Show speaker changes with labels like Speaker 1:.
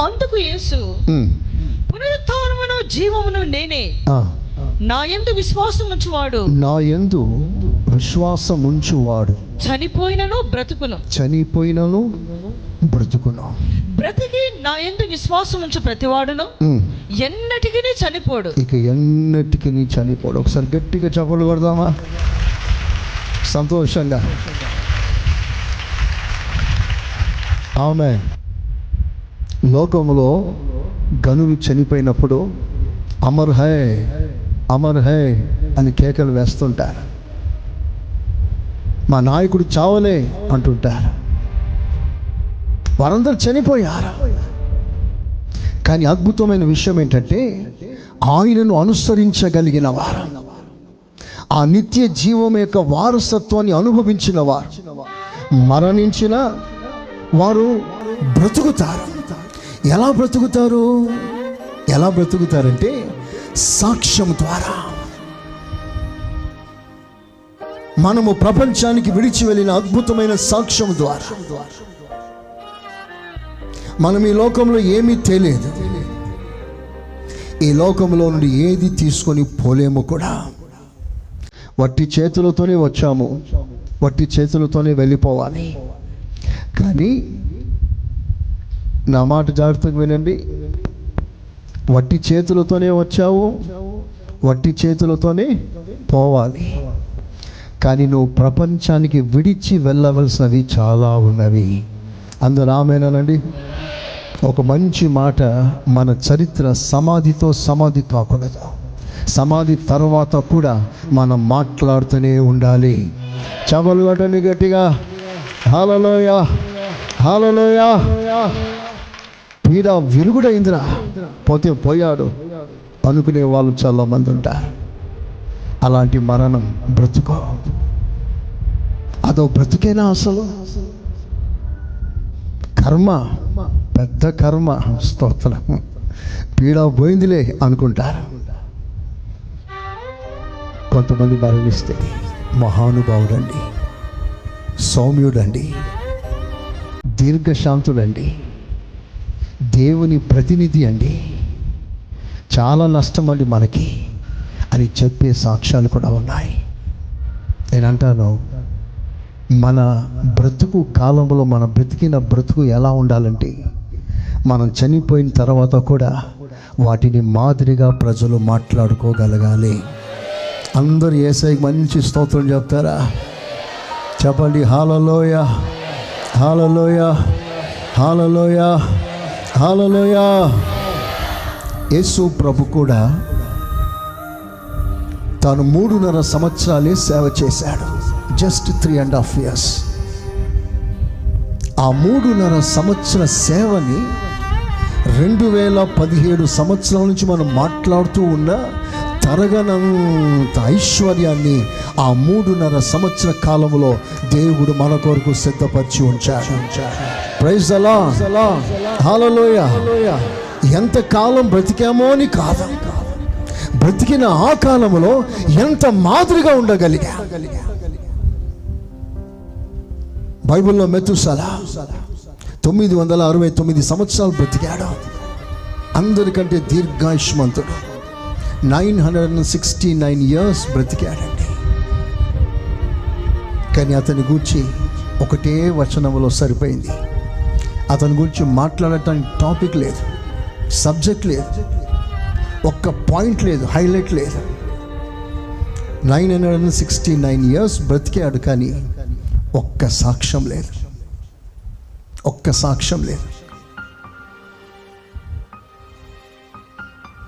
Speaker 1: అందుకు యేసు
Speaker 2: ఉమ్.
Speaker 1: పునరుత్థానమును జీవమును నేనే. నా యందు విశ్వాసం ఉంచువాడు.
Speaker 2: నా యందు విశ్వాసం ఉంచువాడు.
Speaker 1: చనిపోయినను బ్రతుకును.
Speaker 2: చనిపోయినను బ్రతుకును.
Speaker 1: బ్రతికి నా యందు విశ్వాసం ఉంచు ప్రతివాడును. ఎన్నటికీ చనిపోడు.
Speaker 2: ఇక ఎన్నటికి చనిపోడు. ఒకసారి గట్టిగా చప్పలు కొడదామా? సంతోషంగా. ఆమె లోకంలో గనులు చనిపోయినప్పుడు అమర్ హై అమర్ హై అని కేకలు వేస్తుంటారు. మా నాయకుడు చావలే అంటుంటారు. వారందరూ చనిపోయారు. కానీ అద్భుతమైన విషయం ఏంటంటే ఆయనను అనుసరించగలిగిన వారు. ఆ నిత్య జీవం యొక్క వారసత్వాన్ని అనుభవించిన వారు. మరణించిన వారు బ్రతుకుతారు. ఎలా బ్రతుకుతారు? ఎలా బ్రతుకుతారంటే సాక్ష్యం ద్వారా. మనము ప్రపంచానికి విడిచి వెళ్ళిన అద్భుతమైన సాక్ష్యం ద్వారా. మనం ఈ లోకంలో ఏమీ తెలియదు. ఈ లోకంలో నుండి ఏది తీసుకొని పోలేము కూడా. వట్టి చేతులతోనే వచ్చాము. వట్టి చేతులతోనే వెళ్ళిపోవాలి. కానీ నా మాట జాగ్రత్తగా వినండి. వట్టి చేతులతోనే వచ్చావు వట్టి చేతులతోనే పోవాలి. కానీ నువ్వు ప్రపంచానికి విడిచి వెళ్ళవలసినవి చాలా ఉన్నవి. అందరూ ఆమెనానండి? ఒక మంచి మాట మన చరిత్ర సమాధితో సమాధి కాకూడదు. సమాధి తర్వాత కూడా మనం మాట్లాడుతూనే ఉండాలి. చెమలు గట్టని గట్టిగా. హాలలోయ హాలలోయ పీడ విరుగుడైందిరా పోతే పోయాడు. అనుకునే వాళ్ళు చాలా మంది ఉంటారు. అలాంటి మరణం బ్రతుకో. అదో బ్రతుకేనా అసలు? కర్మ పెద్ద కర్మ. స్తోత్రం. పీడ పోయిందిలే అనుకుంటారు. కొంతమంది మరణిస్తే మహానుభావుడండి సౌమ్యుడండి దీర్ఘశాంతుడండి. దేవుని ప్రతినిధి అండి. చాలా నష్టం అండి మనకి అని చెప్పే సాక్ష్యాలు కూడా ఉన్నాయి. నేను అంటాను మన బ్రతుకు కాలంలో మన బ్రతికిన బ్రతుకు ఎలా ఉండాలంటే మనం చనిపోయిన తర్వాత కూడా వాటిని మాదిరిగా ప్రజలు మాట్లాడుకోగలగాలి. అందరు ఏసైకి మంచి స్తోత్రం చెప్తారా? చెప్పండి హాలలోయ హాలలోయ హాలలోయ. హాలలోయా యేసు ప్రభు కూడా తాను మూడున్నర సంవత్సరాలే సేవ చేశాడు. Just three and half years ఆ మూడున్నర సంవత్సర సేవని రెండు వేల పదిహేడు సంవత్సరాల నుంచి మనం మాట్లాడుతూ ఉన్న తరగనంత ఐశ్వర్యాన్ని ఆ మూడున్నర సంవత్సర కాలంలో దేవుడు మన కొరకు సిద్ధపరిచి ఉంచాడు. ప్రైజ్ అలా హాలలోయ ఎంత కాలం బ్రతికామో అని కాదు. బ్రతికిన ఆ కాలంలో ఎంత మాదిరిగా ఉండగలిగా. బైబిల్లో మెతుసలా తొమ్మిది వందల అరవై తొమ్మిది సంవత్సరాలు బ్రతికాడు. అందరికంటే దీర్ఘాయుష్మంతుడు. Nine hundred and sixty nine years బ్రతికాడండి. కానీ అతని గూర్చి ఒకటే వచనంలో సరిపోయింది. అతని గురించి మాట్లాడటానికి టాపిక్ లేదు. సబ్జెక్ట్ లేదు. ఒక్క పాయింట్ లేదు. హైలైట్ లేదు. Nine hundred and sixty nine years బ్రతికాడు కానీ ఒక్క సాక్ష్యం లేదు. ఒక్క సాక్ష్యం లేదు.